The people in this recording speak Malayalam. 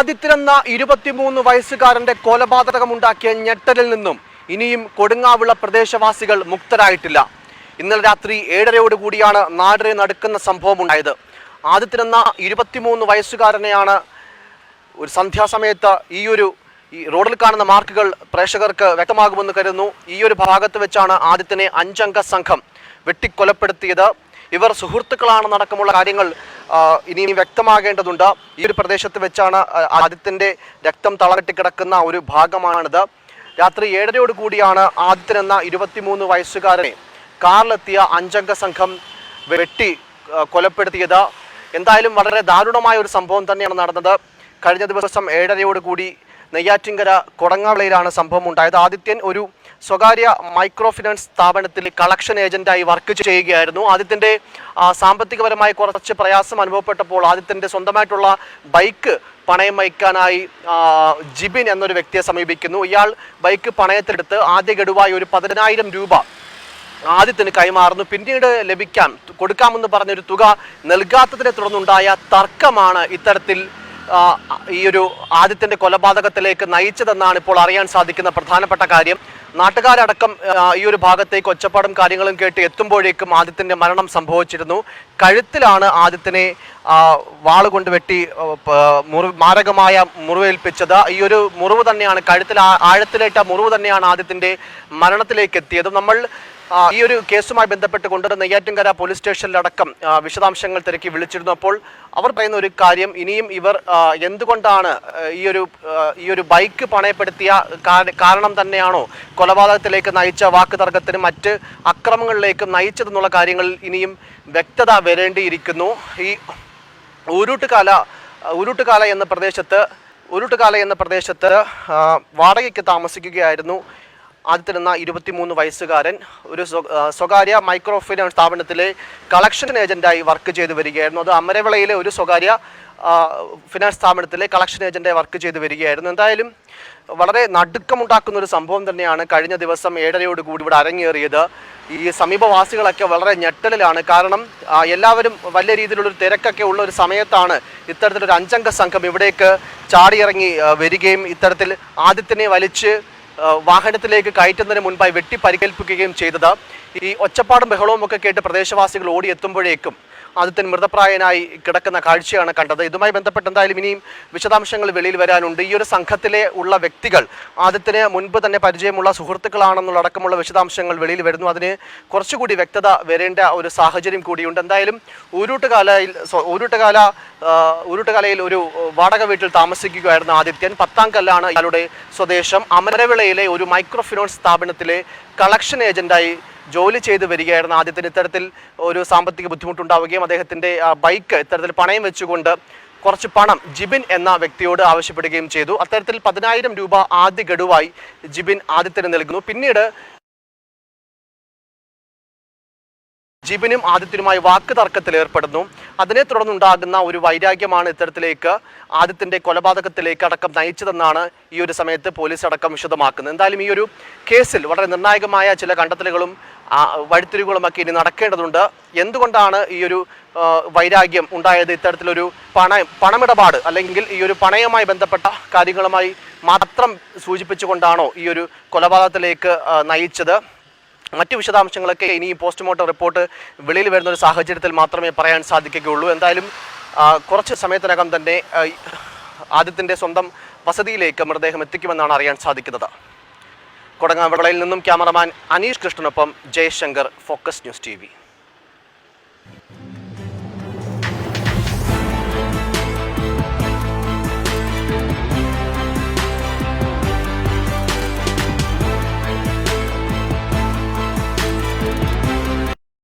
ആദിത്യനെന്ന ഇരുപത്തിമൂന്ന് വയസ്സുകാരന്റെ കൊലപാതകമുണ്ടാക്കിയ ഞെട്ടലിൽ നിന്നും ഇനിയും കൊടുങ്ങാവുള്ള പ്രദേശവാസികൾ മുക്തരായിട്ടില്ല. ഇന്നലെ രാത്രി ഏഴരയോടുകൂടിയാണ് നാടിനെ നടുക്കുന്ന സംഭവം ഉണ്ടായത് ആദിത്യനെന്ന ഇരുപത്തിമൂന്ന് വയസ്സുകാരനെയാണ് ഒരു സന്ധ്യാസമയത്ത് ഈ ഒരു ഈ റോഡിൽ കാണുന്ന മാർക്കുകൾ പ്രേക്ഷകർക്ക് വ്യക്തമാകുമെന്ന് കരുതുന്നു. ഈ ഒരു ഭാഗത്ത് വെച്ചാണ് ആദിത്യനെ അഞ്ചംഗ സംഘം വെട്ടിക്കൊലപ്പെടുത്തിയത്. ഇവർ സുഹൃത്തുക്കളാണ് അടക്കമുള്ള കാര്യങ്ങൾ ഇനി വ്യക്തമാകേണ്ടതുണ്ട്. ഈ ഒരു പ്രദേശത്ത് വെച്ചാണ് ആദിത്യന്റെ രക്തം തളകെട്ടി കിടക്കുന്ന ഒരു ഭാഗമാണിത്. രാത്രി ഏഴരയോട് കൂടിയാണ് ആദിത്യൻ എന്ന ഇരുപത്തിമൂന്ന് വയസ്സുകാരനെ കാറിലെത്തിയ അഞ്ചംഗ സംഘം വെട്ടി കൊലപ്പെടുത്തിയത്. എന്തായാലും വളരെ ദാരുണമായ ഒരു സംഭവം തന്നെയാണ് നടന്നത്. കഴിഞ്ഞ ദിവസം ഏഴരയോട് കൂടി നെയ്യാറ്റിങ്കര കൊടങ്ങാവിളയിലാണ് സംഭവം ഉണ്ടായത്. ആദിത്യൻ ഒരു സ്വകാര്യ മൈക്രോ ഫിനാൻസ് സ്ഥാപനത്തിൽ കളക്ഷൻ ഏജന്റായി വർക്ക് ചെയ്യുകയായിരുന്നു. ആദിത്യന്റെ സാമ്പത്തികപരമായ കുറച്ച് പ്രയാസം അനുഭവപ്പെട്ടപ്പോൾ ആദിത്യന്റെ സ്വന്തമായിട്ടുള്ള ബൈക്ക് പണയം വയ്ക്കാനായി ജിബിൻ എന്നൊരു വ്യക്തിയെ സമീപിക്കുന്നു. ഇയാൾ ബൈക്ക് പണയത്തെടുത്ത് ആദ്യ ഗഡുവായി ഒരു പതിനായിരം രൂപ ആദ്യത്തിന് കൈമാറുന്നു. പിന്നീട് ലഭിക്കാൻ കൊടുക്കാമെന്ന് പറഞ്ഞൊരു തുക നൽകാത്തതിനെ തുടർന്നുണ്ടായ തർക്കമാണ് ഇത്തരത്തിൽ ഈ ഒരു ആദിത്യന്റെ കൊലപാതകത്തിലേക്ക് നയിച്ചതെന്നാണ് ഇപ്പോൾ അറിയാൻ സാധിക്കുന്ന പ്രധാനപ്പെട്ട കാര്യം. നാട്ടുകാരടക്കം ഈ ഒരു ഭാഗത്തേക്ക് ഒച്ചപ്പാടും കാര്യങ്ങളും കേട്ട് എത്തുമ്പോഴേക്കും ആദിത്യന്റെ മരണം സംഭവിച്ചിരുന്നു. കഴുത്തിലാണ് ആദിത്യനെ വാളുകൊണ്ട് വാൾ കൊണ്ട് വെട്ടി മുറി മാരകമായ മുറിവേൽപ്പിച്ചത്. ഈ ഒരു മുറിവ് തന്നെയാണ് കഴുത്തിൽ ആഴത്തിലേറ്റ മുറിവ് തന്നെയാണ് ആദിത്യന്റെ മരണത്തിലേക്ക് എത്തിയത്. നമ്മൾ ഈ ഒരു കേസുമായി ബന്ധപ്പെട്ട് കൊണ്ടുവരുന്ന നെയ്യാറ്റിൻകര പോലീസ് സ്റ്റേഷനിലടക്കം വിശദാംശങ്ങൾ തിരക്കി വിളിച്ചിരുന്നു. അപ്പോൾ അവർ പറയുന്ന ഒരു കാര്യം ഇനിയും ഇവർ എന്തുകൊണ്ടാണ് ഈ ഒരു ഈ ഒരു ബൈക്ക് പണയപ്പെടുത്തിയ കാരണം തന്നെയാണോ കൊലപാതകത്തിലേക്ക് നയിച്ച വാക്ക് തർക്കത്തിനും മറ്റ് അക്രമങ്ങളിലേക്കും നയിച്ചതെന്നുള്ള കാര്യങ്ങളിൽ ഇനിയും വ്യക്തത വരേണ്ടിയിരിക്കുന്നു. ഈ ഊരുട്ടുകാല ഊരുട്ടുകാല എന്ന പ്രദേശത്ത് ഉരുട്ടുകാല എന്ന പ്രദേശത്ത് വാടകയ്ക്ക് താമസിക്കുകയായിരുന്നു. ആദ്യത്തിൽ എന്ന ഇരുപത്തിമൂന്ന് വയസ്സുകാരൻ ഒരു സ്വകാര്യ മൈക്രോ ഫിനാൻസ് സ്ഥാപനത്തിലെ കളക്ഷൻ ഏജന്റായി വർക്ക് ചെയ്തു വരികയായിരുന്നു. അത് അമരവിളയിലെ ഒരു സ്വകാര്യ ഫിനാൻസ് സ്ഥാപനത്തിലെ കളക്ഷൻ ഏജന്റായി വർക്ക് ചെയ്തു വരികയായിരുന്നു. എന്തായാലും വളരെ നടുക്കമുണ്ടാക്കുന്ന ഒരു സംഭവം തന്നെയാണ് കഴിഞ്ഞ ദിവസം ഏഴരയോട് കൂടി ഇവിടെ അരങ്ങേറിയത്. ഈ സമീപവാസികളൊക്കെ വളരെ ഞെട്ടലിലാണ്. കാരണം എല്ലാവരും വലിയ രീതിയിലുള്ളൊരു തിരക്കൊക്കെ ഉള്ള ഒരു സമയത്താണ് ഇത്തരത്തിലൊരു അഞ്ചംഗ സംഘം ഇവിടേക്ക് ചാടിയിറങ്ങി വരികയും ഇത്തരത്തിൽ ആദ്യത്തിനെ വലിച്ച് വാഹനത്തിലേക്ക് കയറ്റുന്നതിന് മുൻപായി വെട്ടി പരിക്കേൽപ്പിക്കുകയും ചെയ്തത്. ഈ ഒച്ചപ്പാടും ബഹളവും ഒക്കെ കേട്ട് പ്രദേശവാസികൾ ഓടിയെത്തുമ്പോഴേക്കും ആദ്യത്തിന് മൃതപ്രായനായി കിടക്കുന്ന കാഴ്ചയാണ് കണ്ടത്. ഇതുമായി ബന്ധപ്പെട്ട് എന്തായാലും ഇനിയും വിശദാംശങ്ങൾ വെളിയിൽ വരാനുണ്ട്. ഈ ഒരു സംഘത്തിലെ ഉള്ള വ്യക്തികൾ ആദ്യത്തിന് മുൻപ് തന്നെ പരിചയമുള്ള സുഹൃത്തുക്കളാണെന്നുള്ള അടക്കമുള്ള വിശദാംശങ്ങൾ വെളിയിൽ വരുന്നു. അതിന് കുറച്ചുകൂടി വ്യക്തത വരേണ്ട ഒരു സാഹചര്യം കൂടിയുണ്ട്. എന്തായാലും ഊരൂട്ടുകാലയിൽ ഊരൂട്ടുകാല ഊരൂട്ടുകാലയിൽ ഒരു വാടക വീട്ടിൽ താമസിക്കുകയായിരുന്നു ആദിത്യൻ. പത്താം കല്ലാണ് ഇയാളുടെ സ്വദേശം. അമരവിളയിലെ ഒരു മൈക്രോ ഫിനാൻസ് സ്ഥാപനത്തിലെ കളക്ഷൻ ഏജന്റായി ജോലി ചെയ്ത് വരികയായിരുന്നു. ആദ്യത്തിന് ഇത്തരത്തിൽ ഒരു സാമ്പത്തിക ബുദ്ധിമുട്ടുണ്ടാവുകയും അദ്ദേഹത്തിന്റെ ബൈക്ക് ഇത്തരത്തിൽ പണയം വെച്ചുകൊണ്ട് കുറച്ച് പണം ജിബിൻ എന്ന വ്യക്തിയോട് ആവശ്യപ്പെടുകയും ചെയ്തു. അത്തരത്തിൽ പതിനായിരം രൂപ ആദ്യ ഗഡുവായി ജിബിൻ ആദിത്യന് നൽകുന്നു. പിന്നീട് ജിബിനും ആദിത്യനുമായി വാക്ക് തർക്കത്തിൽ ഏർപ്പെടുന്നു. അതിനെ തുടർന്നുണ്ടാകുന്ന ഒരു വൈരാഗ്യമാണ് ഇത്തരത്തിലേക്ക് ആദിത്യന്റെ കൊലപാതകത്തിലേക്ക് അടക്കം നയിച്ചതെന്നാണ് ഈ ഒരു സമയത്ത് പോലീസ് അടക്കം വിശദമാക്കുന്നത്. എന്തായാലും ഈ ഒരു കേസിൽ വളരെ നിർണായകമായ ചില കണ്ടെത്തലുകളും വഴിത്തിരിവുകളുമൊക്കെ ഇനി നടക്കേണ്ടതുണ്ട്. എന്തുകൊണ്ടാണ് ഈ ഒരു വൈരാഗ്യം ഉണ്ടായത്? ഇത്തരത്തിലൊരു പണ പണമിടപാട് അല്ലെങ്കിൽ ഈ ഒരു പണയവുമായി ബന്ധപ്പെട്ട കാര്യങ്ങളുമായി മാത്രം സൂചിപ്പിച്ചുകൊണ്ടാണോ ഈ ഒരു കൊലപാതകത്തിലേക്ക് നയിച്ചത്? മറ്റു വിശദാംശങ്ങളൊക്കെ ഇനി പോസ്റ്റ്മോർട്ടം റിപ്പോർട്ട് വെളിയിൽ വരുന്ന ഒരു സാഹചര്യത്തിൽ മാത്രമേ പറയാൻ സാധിക്കുകയുള്ളൂ. എന്തായാലും കുറച്ച് സമയത്തിനകം തന്നെ ആദ്യത്തിന്റെ സ്വന്തം വസതിയിലേക്ക് മൃതദേഹം എത്തിക്കുമെന്നാണ് അറിയാൻ സാധിക്കുന്നത്. കൊടങ്ങാവിളയിൽ നിന്നും ക്യാമറമാൻ അനീഷ് കൃഷ്ണനൊപ്പം ജയശങ്കർ ഫോക്കസ് ന്യൂസ് ടി